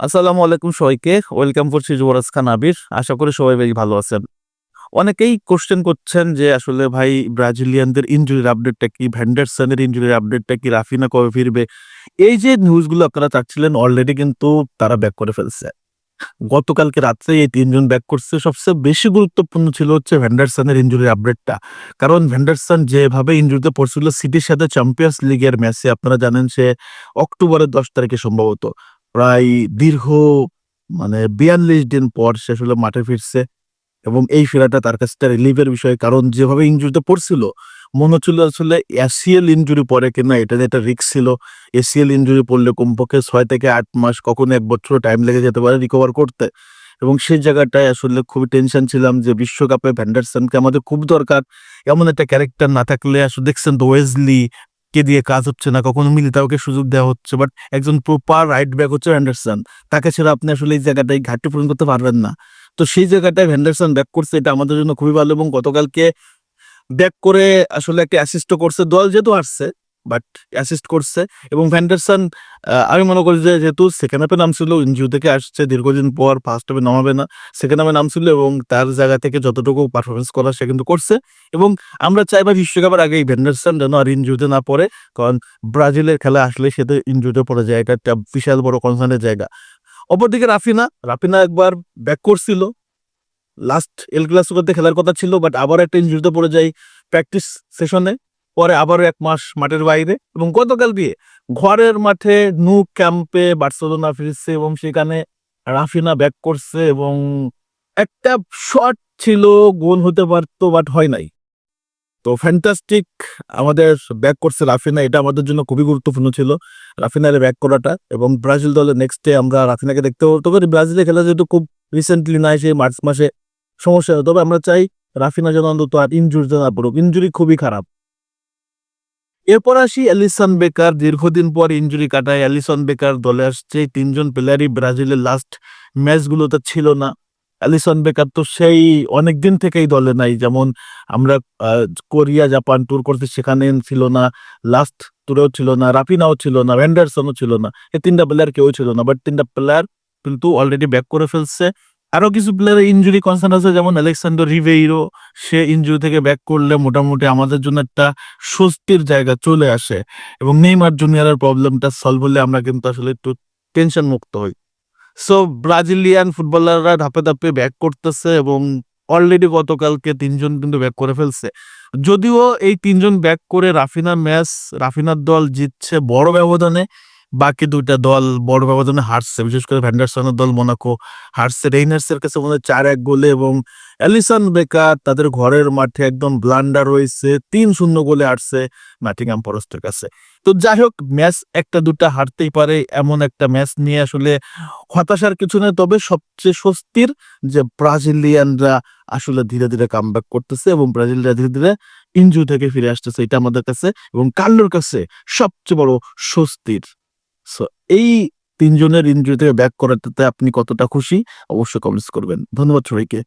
আসসালামু আলাইকুম সবাইকে। ওয়েলকাম করছি যুবরাজ খান আবির। আশা করি সবাই বেশ ভালো আছেন। অনেকেই কোশ্চেন করছেন যে আসলে ভাই ব্রাজিলিয়ানদের ইনজুরির আপডেটটা কি? ভ্যান্ডারসনের ইনজুরির আপডেটটা কি? রাফিনা কবে ফিরবে? এই যে নিউজগুলো আপনারা চাচ্ছিলেন অলরেডি কিন্তু তারা ব্যাক করে ফেলছে। গতকালকে রাত্রে এই তিনজন ব্যাক করছে। সবচেয়ে বেশি গুরুত্বপূর্ণ ছিল হচ্ছে ভ্যান্ডারসনের ইঞ্জুরির আপডেটটা কারণ ভ্যান্ডারসন যেভাবে ইঞ্জুরিতে পড়ছিল সিটির সাথে চ্যাম্পিয়ন্স লিগের ম্যাচে আপনারা জানেন সে অক্টোবরের দশ তারিখে সম্ভবত। প্রায় দীর্ঘ মানে বিয়াল্লিশ দিন পর সে আসলে মাঠে ফিরছে এবং এই ফেরাটা তার কাছে রিলিভের বিষয়। কারণ যেভাবে ইনজুরিতে পড়ছিল, মনে হচ্ছিল আসলে এসিএল ইনজুরি পরে কিনা, এটা একটা রিস্ক ছিল। এসিএল ইনজুরি পড়লে কমপক্ষে ছয় থেকে আট মাস, কখনো এক বছর টাইম লেগে যেতে পারে রিকভার করতে। এবং সেই জায়গাটায় আসলে খুবই টেনশন ছিলাম যে বিশ্বকাপে ভ্যান্ডারসনকে আমাদের খুব দরকার। এমন একটা ক্যারেক্টার না থাকলে আসলে দেখছেন ওয়েজলি কে দিয়ে কাজ হচ্ছে না, কখনো মিলে তাকে সুযোগ দেওয়া হচ্ছে বাট একজন প্রপার রাইট ব্যাক হচ্ছে অ্যান্ডারসন তাকে ছাড়া আপনি আসলে এই জায়গাটায় ঘাটতি পূরণ করতে পারবেন না। তো সেই জায়গাটায় ভ্যান্ডারসন ব্যাক করছে, এটা আমাদের জন্য খুবই ভালো এবং গতকালকে ব্যাক করে আসলে একটা অ্যাসিস্টও করছে। দল যেহেতু আসছে বাট অ্যাসিস্ট করছে এবং ভ্যান্ডারসন আমি মনে করি যে যেহেতু সেকেন্ড হাফে নামছিল ইনজিউ থেকে আসছে, দীর্ঘদিন পর ফার্স্ট হাফে নামাবে না। সেকেন্ড হাফে নামছিল এবং তার জায়গা থেকে যতটুকু পারফরমেন্স করা সে কিন্তু করছে। এবং আমরা চাইবা বিশ্বকাপের আগে ভ্যান্ডারসন যেন আর ইনজুরিতে না পড়ে, কারণ ব্রাজিলের খেলা আসলে সে তো ইনজুরিতে পড়ে যায়, এটা একটা বিশাল বড় কনসার্নের জায়গা। অপরদিকে রাফিনা রাফিনা একবার ব্যাক করছিল। লাস্ট এল ক্লাসিকোতে খেলার কথা ছিল বাট আবার একটা ইনজুরিতে পড়ে যায় প্র্যাকটিস সেশনে পরে আবারও এক মাস মাঠের বাইরে এবং গতকাল দিয়ে ঘরের মাঠে নু ক্যাম্পে বার্সেলোনা ফিরছে এবং সেখানে রাফিনা ব্যাক করছে এবং একটা শট ছিল, গোল হতে পারতো বাট হয় নাই। তো ফ্যান্টাস্টিক আমাদের ব্যাক করছে রাফিনা, এটা আমাদের জন্য খুবই গুরুত্বপূর্ণ ছিল, রাফিনার ব্যাক করাটা এবং ব্রাজিল দলের নেক্সট ডে আমরা রাফিনাকে দেখতে তবে ব্রাজিলে খেলা যেহেতু খুব রিসেন্টলি নাই, সেই মার্চ মাসে সমস্যা তবে আমরা চাই রাফিনা যেন অন্তত আর ইনজুরিতে না পড়ুক। ইনজুরি খুবই খারাপ। এরপর আসি অ্যালিসন বেকার। দীর্ঘদিন পর ইনজুরি কাটায় অ্যালিসন বেকার দলে আসছে। তিনজন প্লেয়ারই ব্রাজিলের লাস্ট ম্যাচগুলোতে ছিল না। অ্যালিসন বেকার তো সেই অনেক দিন থেকেই দলে নাই। যেমন আমরা কোরিয়া, জাপান ট্যুর করতে সেখানে ছিল না। লাস্ট ট্যুরেও ছিল না। রাফিনাও ছিল না। ভ্যান্ডারসনও ছিল না। এই তিনটা প্লেয়ার কেউ ছিল না। বাট তিনটা প্লেয়ার কিন্তু অলরেডি ব্যাক করে ফেলছে। আরও কিছু প্লেয়ারের ইঞ্জুরি কনসার্ন আছে, যেমন আলেকসান্ডার রিভেইরো সে ইনজুরি থেকে ব্যাক করলে মোটামুটি আমাদের জন্য একটা স্বস্তির জায়গা চলে আসে এবং নেইমার জুনিয়রের প্রবলেমটা সলভ হলে আমরা কিন্তু আসলে একটু টেনশন মুক্ত হই। সো ব্রাজিলিয়ান ফুটবলাররা ধাপে ধাপে ব্যাক করতেছে এবং অলরেডি গতকালকে তিনজন কিন্তু ব্যাক করে ফেলছে। যদিও এই তিনজন ব্যাক করে রাফিনা ম্যাচ, রাফিনার দল জিতছে বড় ব্যবধানে বাকি দুইটা দল বড় ব্যবধানে হারছে। বিশেষ করে ভ্যান্ডারসনের দল মোনাকো হারছে। রেইনার্সের কাছে মনে চার এক গোলে এবং অ্যালিসন বেকার, তাদের ঘরের মাঠে একদম ব্লান্ডার হয়েছে তিন শূন্য গোলে হারছে ম্যাটিংহাম ফরেস্টের কাছে। তো যাই হোক ম্যাচ একটা দুটা হারতেই পারে এমন একটা ম্যাচ নিয়ে আসলে হতাশার কিছু নেই। তবে সবচেয়ে স্বস্তির যে ব্রাজিলিয়ানরা আসলে ধীরে ধীরে কামব্যাক করতেছে এবং ব্রাজিলরা ধীরে ধীরে ইনজু থেকে ফিরে আসতেছে, এটা আমাদের কাছে এবং কার্লোর কাছে সবচেয়ে বড় স্বস্তির। সো এই তিনজনের ইঞ্জুরি থেকে ব্যাক করাতে আপনি কতটা খুশি? অবশ্যই কমেন্টস করবেন। ধন্যবাদ সবাইকে।